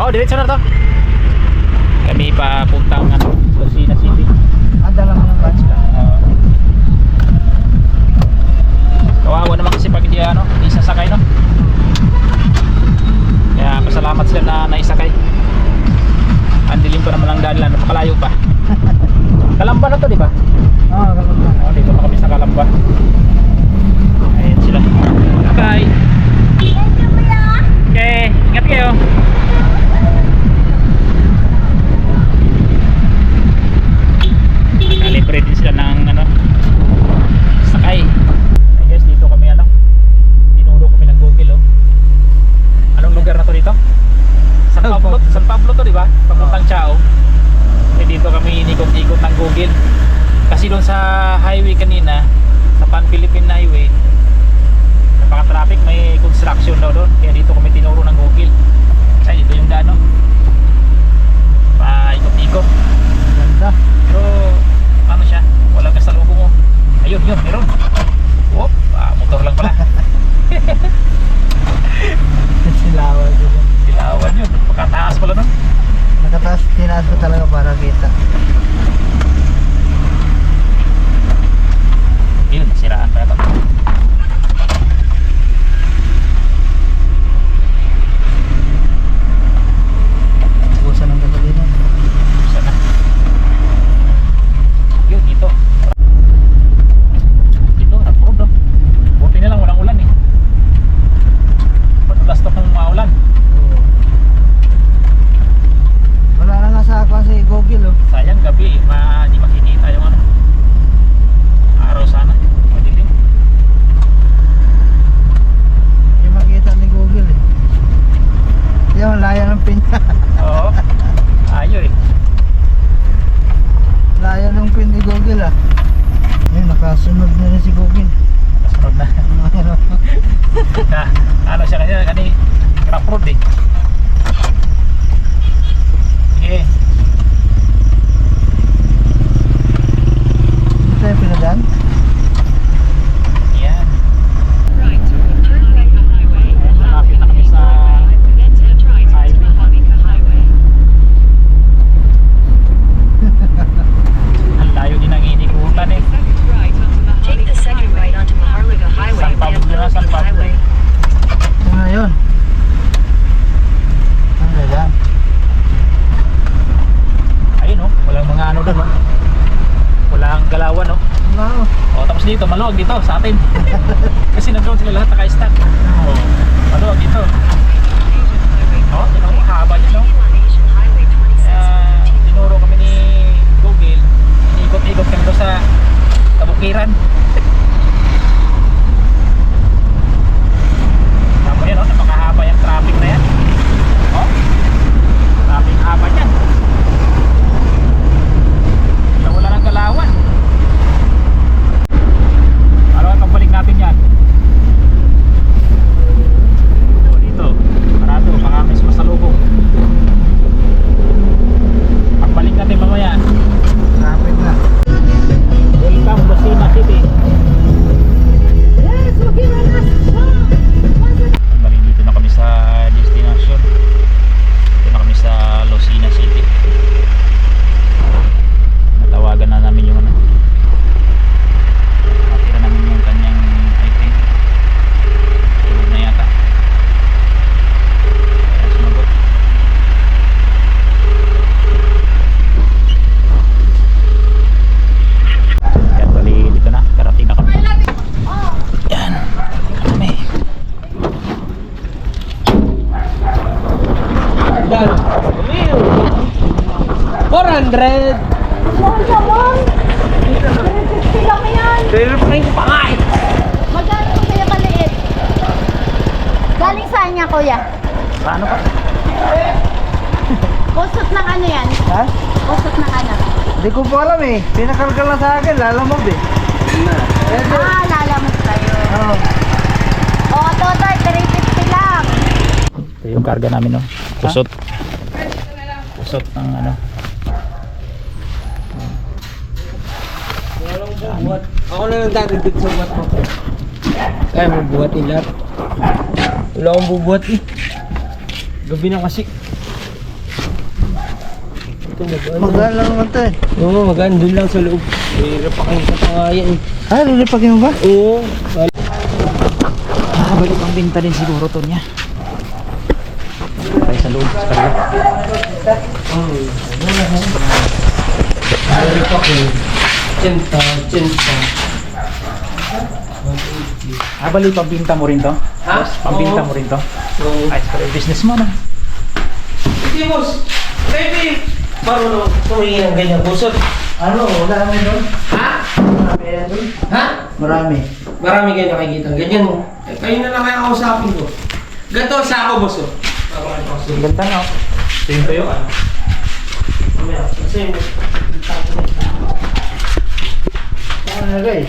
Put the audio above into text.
Oh, diretso na to. Kami papuntang ano, Lucena City. Ah, dala mo ng batch ka. Oo. kawawa naman kasi pag hindi ano, hindi sasakay no. Kaya pasalamat sila na naisakay. Ang dilim pa naman ang daan lang, napakalayo pa. Kalamba na to, di ba? Oo, kapag na. Oh, dito pa kami sa Kalamba. Ayan sila. Bye. Okay, ingat kayo. Kalibre din sila ng ano, sakay. Ay guys, dito kami ano, tinuro kami ng Google oh. Anong lugar na to dito? San Pablo, San Pablo to di ba? Papuntang Chao. Eh dito kami inikot-ikot ng Google. Kasi doon sa highway kanina, sa Pan Philippine Highway, napaka-traffic, may construction daw doon. Kaya dito kami tinuro ng Google. Ay, dito yung daan, no? Pa-ikot-ikot. Ganda. Pero, ano siya? Walang kasalubong mo. Ayun, yun, meron. Whoop, ah, motor lang pala. Silawan dito. Dilawan yun. Pagkataas pala, no? Nakataas, tinaas ko talaga para kita. Yun, nasiraan pa ito. Busan ng gasolina. Sana. Yun, dito. Dito, rough road, no? Buti na lang, walang ulan, eh. Madalas to kung maulan. Oo. Wala na nga sa ako si Google oh. Sayang gabi, ma di makikita yung ano. Araw sana. Madilim. Hindi makita ni Google eh. Yung layo ng pin. Oo. Ayo eh. layo ng pin ah. Ayun, nakasunod na rin si Google. Kasunod na. ano siya kasi kani rough road eh. Sige. Hindi tayo pinadaan? Yan. Right, turn right on highway. Ayan, malapit na kami sa Then turn right onto highway. Maharlika Highway. Ang layo din ng inikutan eh. Second right onto Take the Maharlika second Highway. right onto Maharlika Highway San Pablo via na, San Philippine Pablo. Highway. Ito na yun. Ang ganda. Ayun oh, walang mga ano doon oh. Walang galawan oh. Wow. O tapos dito, maluwag dito sa atin. Kasi nandun sila lahat naka-stack. Oh, maluwag dito. Oh, yun oh, haba niya no. 400. Pero prank pa nga eh. Magkano po kaya kaliit? Galing saan niya, kuya? Paano pa? Kusot ng ano yan? Ha? Kusot ng ano? Hindi ko po alam eh. Pinakargal lang sa akin. Lalamog eh. Pero, Ah, lalamog kayo. oh, O, total, 350 lang. Ito yung karga namin, no? Kusot. Kusot ng ano. Buhat. Ako na lang dadadig sa buhat mo. Ay, mabuhat yung lahat. Wala akong bubuhat eh. Gabi na kasi. Ito magaan. Magaan lang naman tayo. Eh. Oo, magaan. Doon lang sa loob. Lilipakin sa pangayan eh. Ah, lilipakin mo ba? Oo. Ah, balik ang binta din siguro to niya. Tayo sa loob. Sa kanila. Oh, ano na. Lilipakin. 80, 80. Ah, bali, pambinta mo rin to? Ha? Pambinta mo rin to? Oo. Ay, sorry, business mo na. Hindi, boss. Pwede, marunong tumingin ng ganyan, boss. Ano, wala kami doon? Ha? Marami yan doon? Ha? Marami. Marami kayo nakikita. Ganyan mo. Eh, kayo na lang kaya kausapin ko. Ganto sa ako, boss. Ang ganda nga. Same kayo, ano? Mamaya, same. Same. É aí.